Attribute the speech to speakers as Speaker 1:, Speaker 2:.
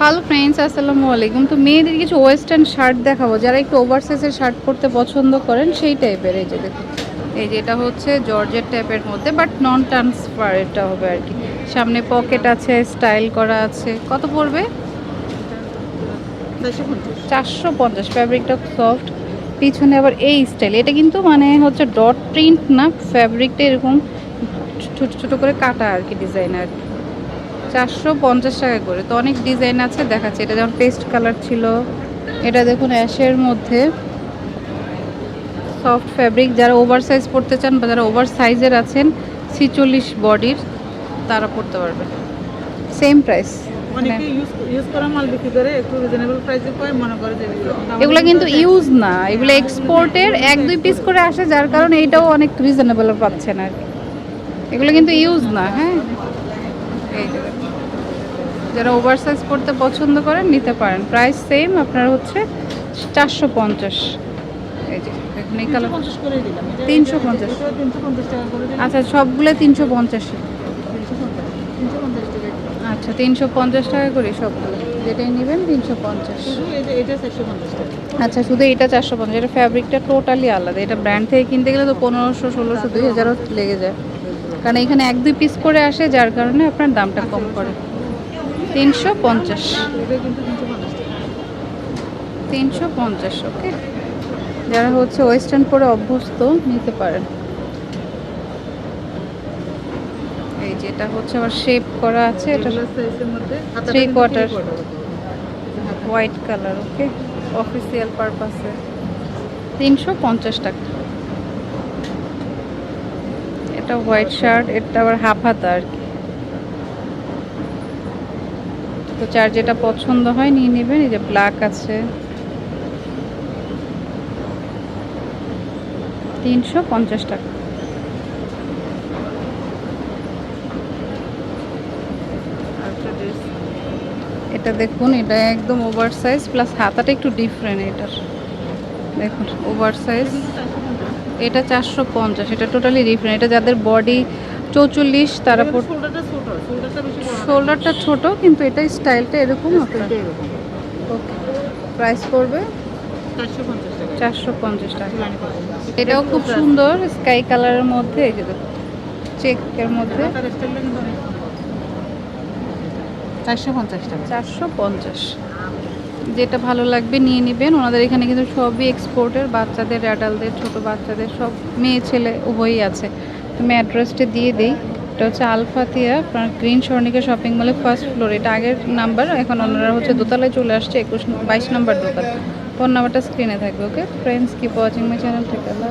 Speaker 1: Hello friends আসসালামু আলাইকুম। তো মেয়েদের কিছু ওয়েস্টার্ন শার্ট দেখাবো। যারা একটু ওভারসাইজের শার্ট পরতে পছন্দ করেন সেই টাইপের এই যে দেখুন। এই যে এটা হচ্ছে জর্জের টাইপের মধ্যে বাট নন ট্রান্সফার এটা হবে আর কি। সামনে পকেট আছে স্টাইল করা আছে। কত পড়বে? চারশো পঞ্চাশ। ফ্যাব্রিকটা সফট পিছনে আবার এই স্টাইল এটা কিন্তু মানে হচ্ছে ডট প্রিন্ট না ফ্যাব্রিকটা এরকম ছোটো ছোটো করে কাটা আর কি ডিজাইন আর কি। চারশো পঞ্চাশ টাকা করে। তো অনেক ডিজাইন আছে দেখাচ্ছে। এটা যেমন পেস্ট কালার ছিল এটা দেখুন অ্যাশের মধ্যে। সফট ফ্যাব্রিক যারা ওভার সাইজ পড়তে চান বা যারা ওভার সাইজের আছেন ছিচল্লিশ বডির তারা পড়তে পারবে সেম প্রাইস এগুলো কিন্তু ইউজ না। এগুলো এক্সপোর্টের এক দুই পিস করে আসে যার কারণে এটাও অনেক রিজনেবল পাচ্ছেন আর কি। এগুলো কিন্তু ইউজ না হ্যাঁ? এই যে যারা ওভার সাইজ পড়তে পছন্দ করেন নিতে পারেন। প্রাইস সেম আপনার হচ্ছে চারশো পঞ্চাশ। এই যে দেখুন এই কালার
Speaker 2: পঞ্চাশ করে দিলাম। এটা-
Speaker 1: 350
Speaker 2: এটা তিনশো পঞ্চাশ
Speaker 1: আচ্ছা সবগুলো তিনশো পঞ্চাশ।
Speaker 2: টাকা
Speaker 1: আচ্ছা তিনশো পঞ্চাশ টাকা করে সবগুলো। যেটাই নেবেন তিনশো পঞ্চাশ। আচ্ছা শুধু এটা চারশো পঞ্চাশ। এটা ফ্যাব্রিকটা টোটালি আলাদা। এটা ব্র্যান্ড থেকে কিনতে গেলে তো পনেরোশো ষোলোশো দুই হাজারও লেগে যায়। কারণ এখানে এক দুই পিস করে আসে যার কারণে আপনার দামটা কম করে তিনশো পঞ্চাশ।
Speaker 2: তিনশো পঞ্চাশ
Speaker 1: তিনশো পঞ্চাশ ওকে যারা হচ্ছে ওয়েস্টার্ন পরে অভ্যস্ত নিতে পারেন। এই যেটা হচ্ছে আবার শেপ করা আছে এটা
Speaker 2: এগুলো সাইজের
Speaker 1: হোয়াইট কালার ওকে অফিসিয়াল পারপাসে তিনশো পঞ্চাশ টাকা। এটা হোয়াইট শার্ট এটা আবার হাফ হাতা আর কি। তো যার যেটা পছন্দ হয় নিয়ে নেবেন এই যে ব্ল্যাক আছে। তিনশো পঞ্চাশ টাকা।
Speaker 2: Dress।
Speaker 1: এটা দেখুন এটা একদম ওভার সাইজ প্লাস হাতাটা একটু ডিফারেন্ট এটার। দেখুন ওভার সাইজ এটা চারশো পঞ্চাশ এটা টোটালি ডিফারেন্ট এটা যাদের বডি চৌচল্লিশ তারা। শোল্ডারটা ছোট কিন্তু এটা স্টাইলটা এরকম আপনার। ওকে প্রাইস পড়বে?
Speaker 2: চারশো পঞ্চাশ টাকা।
Speaker 1: এটাও খুব সুন্দর স্কাই কালারের মধ্যে চেকের মধ্যে
Speaker 2: হাতার স্টাইলটা কিন্তু অনেক সুন্দর। চারশো পঞ্চাশ টাকা।
Speaker 1: চারশো পঞ্চাশ। যেটা ভালো লাগবে নিয়ে নেবেন। ওনাদের এখানে কিন্তু সবই এক্সপোর্টের বাচ্চাদের অ্যাডাল্টদের ছোট বাচ্চাদের, সব মেয়ে, ছেলে উভয়ই আছে। আমি অ্যাড্রেসটা দিয়ে দিই। এটা হচ্ছে আলফাতিয়া আপনার গ্রিন স্বর্ণিকা শপিং মলে ফার্স্ট ফ্লোর এটা আগের নাম্বার এখন ওনারা হচ্ছে দোতলায় চলে আসছে, একুশ, বাইশ নাম্বার দোকান ফোন নাম্বারটা স্ক্রিনে থাকবে okay friends keep watching my channel থেকে আল্লাহ